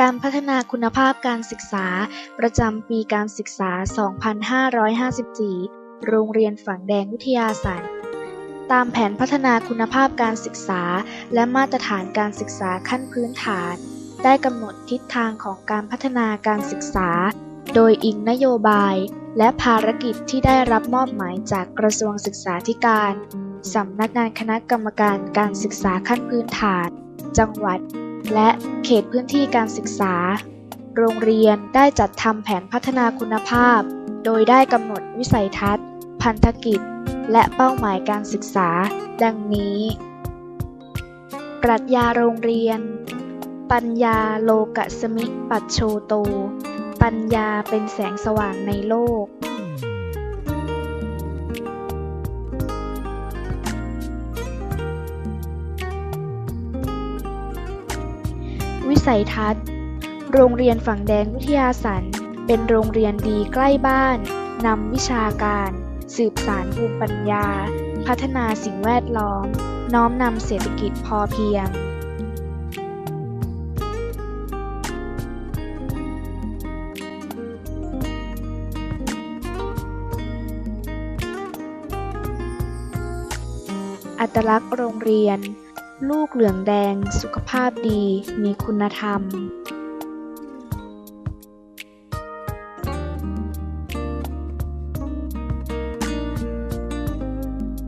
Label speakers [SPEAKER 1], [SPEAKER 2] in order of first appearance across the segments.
[SPEAKER 1] การพัฒนาคุณภาพการศึกษา ประจำปีการศึกษา 2554 โรงเรียนฝั่งแดงวิทยาศาสตร์ ตามแผนพัฒนาคุณภาพการศึกษา และมาตรฐานการศึกษาขั้นพื้นฐาน ได้กำหนดทิศทางของการพัฒนาการศึกษา โดยอิงนโยบาย และภารกิจที่ได้รับมอบหมายจากกระทรวงศึกษาธิการสำนักงานคณะกรรมการการศึกษาขั้นพื้นฐาน จังหวัด และเขตพื้นที่การศึกษา โรงเรียนได้จัดทำแผนพัฒนาคุณภาพ โดยได้กำหนดวิสัยทัศน์ พันธกิจ และเป้าหมายการศึกษา ดังนี้ ปรัชญาโรงเรียน ปัญญาโลกสมิปัจโชโต ปัญญาเป็นแสงสว่างในโลก วิสัยทัศน์ โรงเรียนฝั่งแดงวิทยาสันเป็นโรงเรียนดีใกล้บ้าน นำวิชาการ สืบสารภูมิปัญญา พัฒนาสิ่งแวดล้อม น้อมนำเศรษฐกิจพอเพียงอัตลักษณ์โรงเรียน ลูกเหลืองแดง สุขภาพดี มีคุณธรรม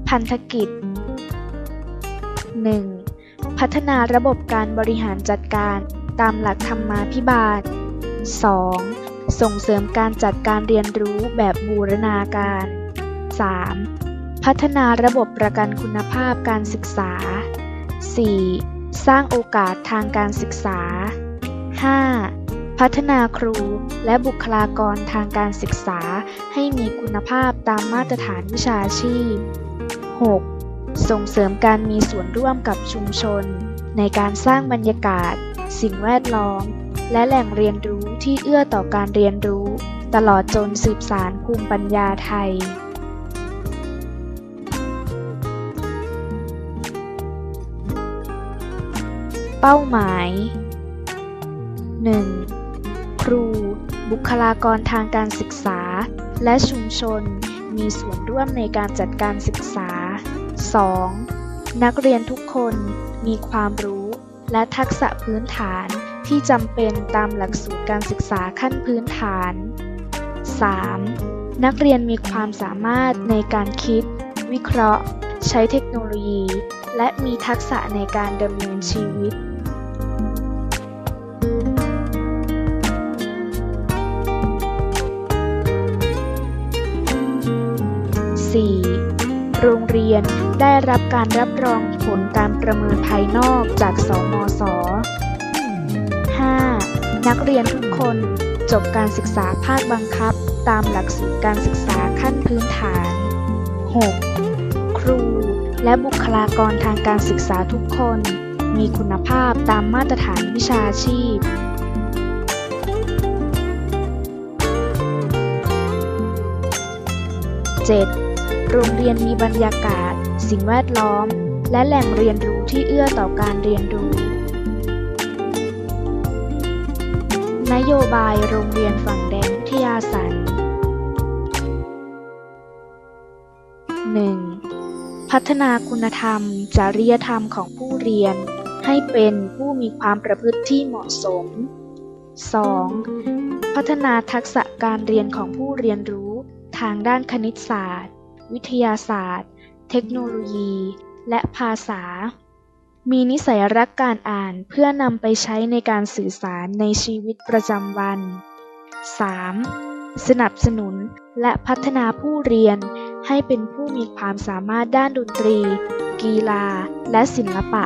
[SPEAKER 1] พันธกิจ 1. พัฒนาระบบการบริหารจัดการตามหลักธรรมาภิบาล 2. ส่งเสริมการจัดการเรียนรู้แบบบูรณาการ 3. พัฒนาระบบประกันคุณภาพการศึกษา 4. สร้างโอกาสทางการศึกษา 5. พัฒนาครูและบุคลากรทางการศึกษาให้มีคุณภาพตามมาตรฐานวิชาชีพ 6. ส่งเสริมการมีส่วนร่วมกับชุมชน ในการสร้างบรรยากาศ สิ่งแวดล้อม และแหล่งเรียนรู้ที่เอื้อต่อการเรียนรู้ ตลอดจนสืบสารภูมิปัญญาไทย เป้าหมาย 1. ครู บุคลากรทางการศึกษา และชุมชน มีส่วนร่วมในการจัดการศึกษา 2. นักเรียนทุกคนมีความรู้และทักษะพื้นฐานที่จำเป็นตามหลักสูตรการศึกษาขั้นพื้นฐาน 3. นักเรียนมีความสามารถในการคิด วิเคราะห์ ใช้เทคโนโลยี และมีทักษะในการดำเนินชีวิต 4. โรงเรียนได้รับการรับรองผลการประเมินภายนอกจากสมศ 5. นักเรียนทุกคนจบการศึกษาภาคบังคับ ตามหลักสูตรการศึกษาขั้นพื้นฐาน 6. ครูและบุคลากรทางการศึกษาทุกคน มีคุณภาพตามมาตรฐานวิชาชีพ 7. โรงเรียนมีบรรยากาศ สิ่งแวดล้อม และแหล่งเรียนรู้ที่เอื้อต่อการเรียนรู้ นโยบายโรงเรียนฝั่งแดงวิทยาสัน 1. พัฒนาคุณธรรม จริยธรรมของผู้เรียน ให้เป็นผู้มีความประพฤติที่เหมาะสม 2. พัฒนาทักษะการเรียนของผู้เรียนรู้ทางด้านคณิตศาสตร์ วิทยาศาสตร์ เทคโนโลยี และภาษา มีนิสัยรักการอ่านเพื่อนำไปใช้ในการสื่อสารในชีวิตประจำวัน 3. สนับสนุนและพัฒนาผู้เรียนให้เป็นผู้มีความสามารถด้านดนตรี กีฬา และศิลปะ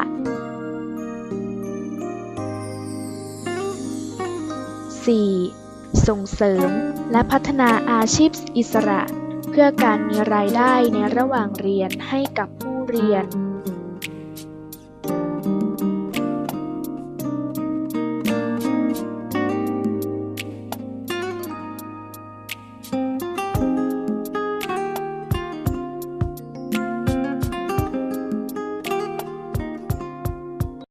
[SPEAKER 1] 4. ส่งเสริมและพัฒนาอาชีพอิสระ พื่อการมีรายได้ในระหว่างเรียนให้กับผู้เรียน